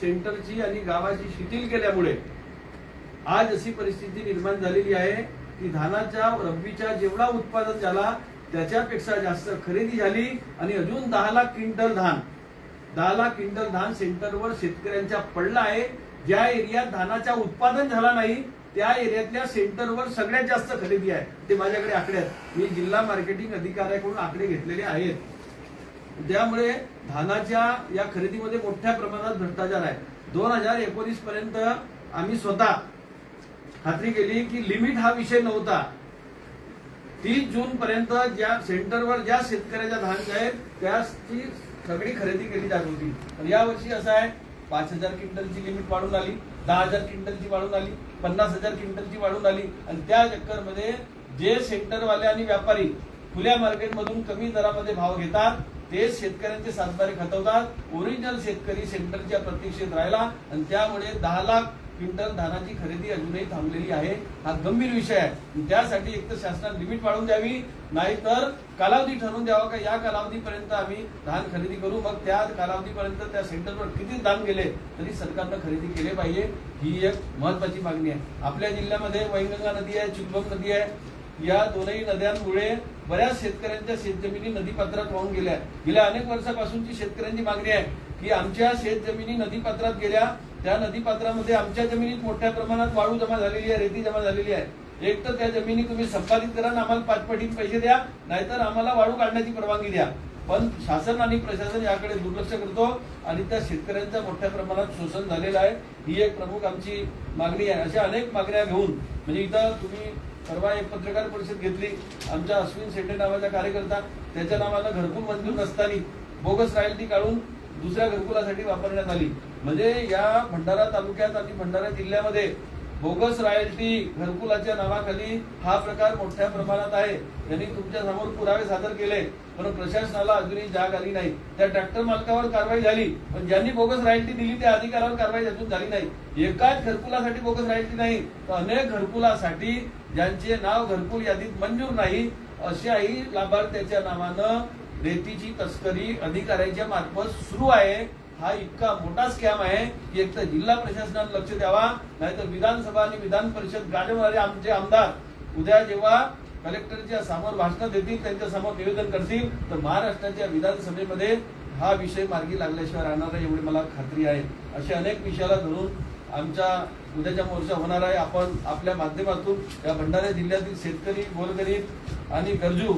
सेंटरची आणि गावाची शिथिल केल्यामुळे आज अशी परिस्थिती निर्माण झालेली आहे की धानाच्या रब्बीच्या जेवढा उत्पादन झाला त्याच्यापेक्षा जास्त खरेदी झाली आणि अजून दहा लाख क्विंटल धान दहा लाख क्विंटल धान सेंटरवर शेतकऱ्यांच्या पडला आहे. ज्या एरियात धानाचा उत्पादन झाला नाही त्या एरियातल्या सेंटरवर सगळ्यात जास्त खरेदी आहे. ते माझ्याकडे आकडे आहेत. मी जिल्हा मार्केटिंग अधिकाऱ्याकडून आकडे घेतलेले आहेत. त्यामुळे धानाच्या या खरेदीमध्ये मोठ्या प्रमाणात भ्रष्टाचार आहे. दोन हजार एकोणीस पर्यंत आम्ही स्वतः खात्री केली की लिमिट हा विषय नव्हता. तीस जून पर्यंत ज्या सेंटरवर ज्या शेतकऱ्याच्या धान आहेत त्याची सगळी खरेदी केली जात होती. पण यावर्षी असं आहे पाच हजार क्विंटलची लिमिट वाढून आली दहा हजार क्विंटलची वाढून आली पन्नास हजार क्विंटलची वाढून आली. आणि त्या चक्करमध्ये जे सेंटरवाले आणि व्यापारी खुल्या मार्केटमधून कमी दरामध्ये भाव घेतात ते शेतकऱ्यांचे सातबारे खतवतात. ओरिजिनल शेतकरी सेंटरच्या प्रतीक्षेत राहिला आणि त्यामुळे दहा लाख क्विंटल धानाची खरेदी अजूनही थांबलेली आहे. हा गंभीर विषय आहे. त्यासाठी एक तर शासनाने लिमिट वाढवून द्यावी नाहीतर कालावधी ठरवून द्यावा का? या कालावधीपर्यंत आम्ही धान खरेदी करू. मग त्या कालावधीपर्यंत त्या सेंटरवर किती धान गेले तरी सरकारनं खरेदी केले पाहिजे. ही एक महत्वाची मागणी आहे. आपल्या जिल्ह्यामध्ये वैनगंगा नदी आहे चिपळूण नदी आहे. या दोनही नद्यांमुळे बऱ्याच शेतकऱ्यांच्या शेतजमिनी नदीपात्रात वाहून गेल्या गेल्या अनेक वर्षापासूनची शेतकऱ्यांची मागणी आहे की आमच्या शेतजमिनी नदीपात्रात गेल्या त्या नदीपात्रामध्ये आमच्या जमिनीत मोठ्या प्रमाणात वाळू जमा झालेली आहे रेती जमा झालेली आहे. एक तर त्या जमिनी तुम्ही संपादित करा आणि आम्हाला पाचपटीत पैसे द्या नाहीतर आम्हाला वाळू काढण्याची परवानगी द्या. पण शासन आणि प्रशासन याकडे दुर्लक्ष करतो आणि त्या शेतकऱ्यांचं मोठ्या प्रमाणात शोषण झालेलं आहे. ही एक प्रमुख आमची मागणी आहे. अशा अनेक मागण्या घेऊन म्हणजे इथं तुम्ही परवा एक पत्रकार परिषद घेतली. आमच्या अश्विन शेट्टे नावाचा कार्यकर्ता त्याच्या नावाला घरकुल मंजूर नसताना बोगस रॉयल्टी काढून दुसऱ्या घरकुलासाठी वापरण्यात आली. म्हणजे या भंडारा तालुक्यात आणि भंडारा जिल्ह्यामध्ये बोगस रॉयल्टी घरकुलाच्या नावाखाली हा प्रकार मोठ्या प्रमाणात आहे. यांनी तुमच्यासमोर पुरावे सादर केले पण प्रशासनाला अजूनही जाग आली नाही. त्या ट्रॅक्टर मालकावर कारवाई झाली पण ज्यांनी बोगस रॉयल्टी दिली त्या अधिकारावर कारवाई अजून झाली नाही. एकाच घरकुलासाठी बोगस रॉयल्टी नाही तर अनेक घरकुलासाठी ज्यांचे नाव घरकुल यादीत मंजूर नाही अशाही लाभार्थ्याच्या नावानं रेतीची तस्करी अधिकाऱ्यांच्या मार्फत सुरू आहे. हा इतका मोठा स्कॅम आहे की एक तर जिल्हा प्रशासनात लक्ष द्यावा नाहीतर विधानसभा आणि विधान परिषद गाजवणारे आमचे आमदार उद्या जेव्हा कलेक्टरच्या समोर भाषण देतील त्यांच्यासमोर निवेदन करतील तर महाराष्ट्राच्या विधानसभेमध्ये हा विषय मार्गी लागल्याशिवाय राहणार आहे एवढी मला खात्री आहे. असे अनेक विषयाला धरून आमच्या उद्याच्या मोर्चा होणार आहे. आपण आपल्या माध्यमातून या भंडारा जिल्ह्यातील शेतकरी गोरगरीब आणि गरजू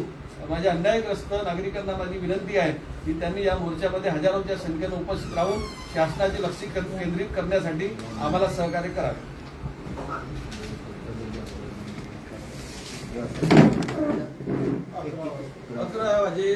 माझ्या अन्यायग्रस्त नागरिकांना माझी विनंती आहे की त्यांनी या मोर्चामध्ये हजारोच्या संख्येनं उपस्थित राहून शासनाचे लक्ष केंद्रित करण्यासाठी आम्हाला सहकार्य करावे अकरा वाजे